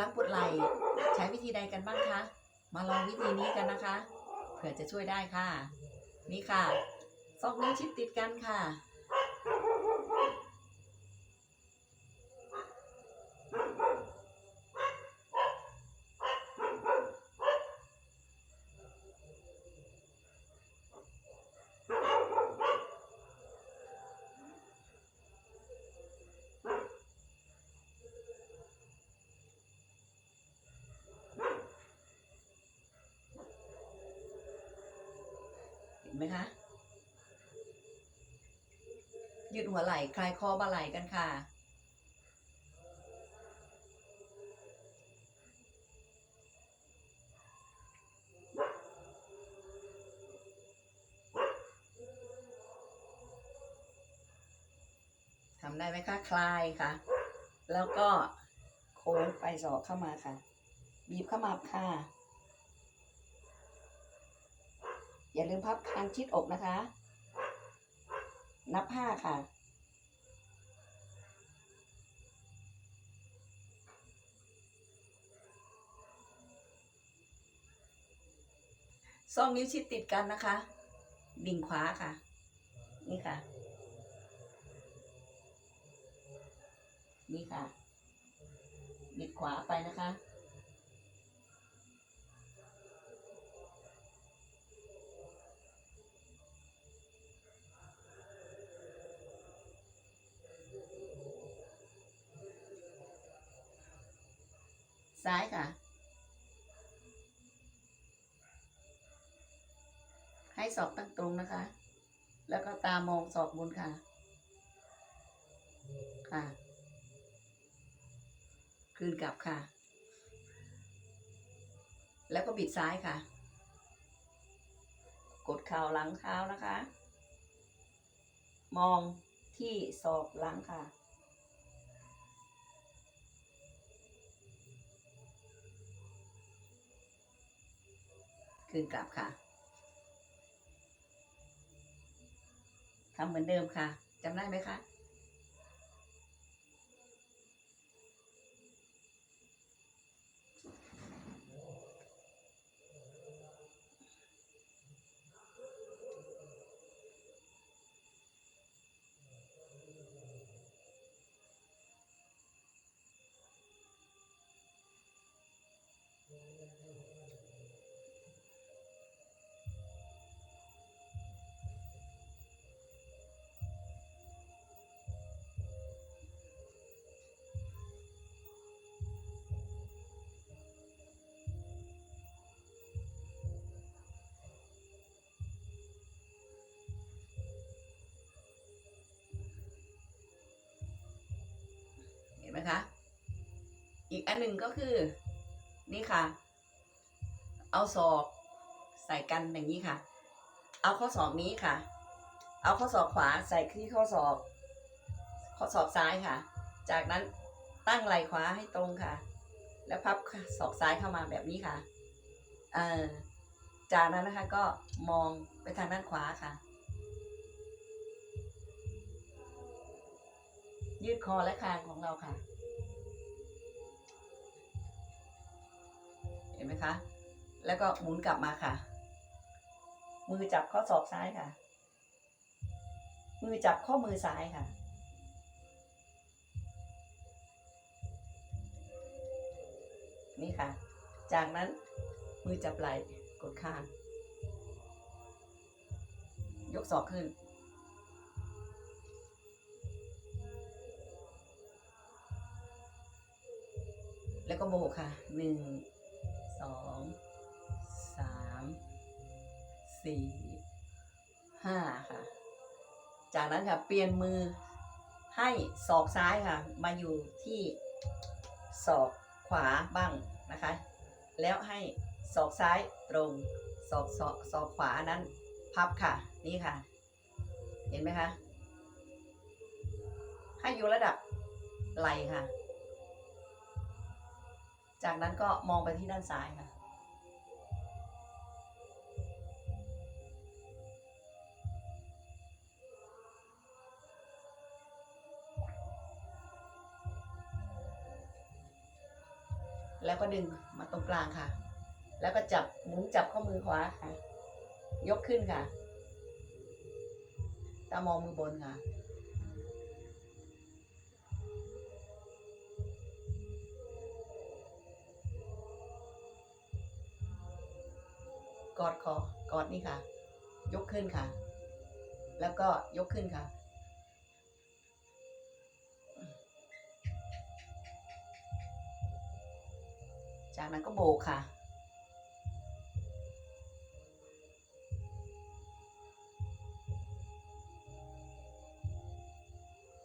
หลังปวดไหล่ใช้วิธีใดกันบ้างคะ มาลองวิธีนี้กันนะคะ เผื่อจะช่วยได้ค่ะ นี่ค่ะ ซอกนิ้วชิดติดกันค่ะ เห็นไหมคะยืดหัวไหล่คลายคอบ่าไหล่กันค่ะ ทำได้ไหมคะ คลายค่ะ แล้วก็โค้งไปศอกเข้ามาค่ะ บีบเข้ามาค่ะ อย่าลืมพับคางชิดอกนะคะ นับห้าค่ะ สองนิ้วชิดติดกันนะคะ ดิ่งขวาค่ะ นี่ค่ะ นี่ค่ะ บิดขวาไปนะคะ ซ้ายค่ะ ให้ศอกตั้งตรงนะคะ แล้วก็ตามองศอกบนค่ะ ค่ะ คืนกลับค่ะ แล้วก็บิดซ้ายค่ะ กดเข่าหลังเท้านะคะ มองที่ศอกหลังค่ะ คืนกลับค่ะทำเหมือนเดิมค่ะจำได้ไหมคะ หนึ่งก็คือ นี่ค่ะ เอาศอกใส่กันอย่างนี้ค่ะ เอาข้อศอกนี้ค่ะ เอาข้อศอกขวาใส่ที่ข้อศอก ข้อศอกซ้ายค่ะ จากนั้นตั้งไหล่ขวาให้ตรงค่ะ แล้วพับศอกซ้ายเข้ามาแบบนี้ค่ะ เออจากนั้นนะคะก็มองไปทางด้านขวาค่ะ ยืดคอและคางของเราค่ะ ไหมคะ แล้วก็หมุนกลับมาค่ะ มือจับข้อศอกซ้ายค่ะ มือจับข้อมือซ้ายค่ะ นี่ค่ะ จากนั้นมือจับไหล่กดข้าง ยกศอกขึ้นแล้วก็โบกค่ะหนึ่ง สองสามสี่ห้าค่ะ จากนั้นค่ะ เปลี่ยนมือให้ศอกซ้ายค่ะ มาอยู่ที่ศอกขวาบ้างนะคะ แล้วให้ศอกซ้ายตรงศอกศอกศอกขวานั้นพับค่ะ นี่ค่ะ เห็นไหมคะ ให้อยู่ระดับไหลค่ะ จากนั้นก็มองไปที่ด้านซ้ายค่ะ แล้วก็ดึงมาตรงกลางค่ะ แล้วก็จับหมุนจับข้อมือขวาค่ะ ยกขึ้นค่ะ ตามองมือบนค่ะ กอดคอกอดนี่ค่ะ ยกขึ้นค่ะ แล้วก็ยกขึ้นค่ะ จากนั้นก็โบกค่ะ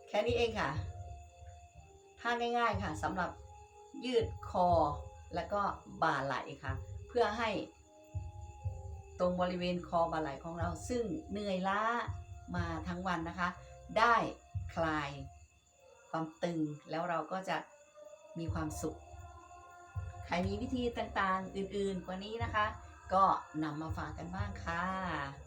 แค่นี้เองค่ะท่าง่ายๆค่ะสำหรับยืดคอแล้วก็บ่าไหล่ค่ะ เพื่อให้ ตรงบริเวณคอบ่าไหล่ของเรา ซึ่งเหนื่อยล้ามาทั้งวันนะคะ ได้คลายความตึงแล้วเราก็จะมีความสุข ใครมีวิธีต่างๆอื่นๆกว่านี้นะคะ ก็นำมาฝากกันบ้างค่ะ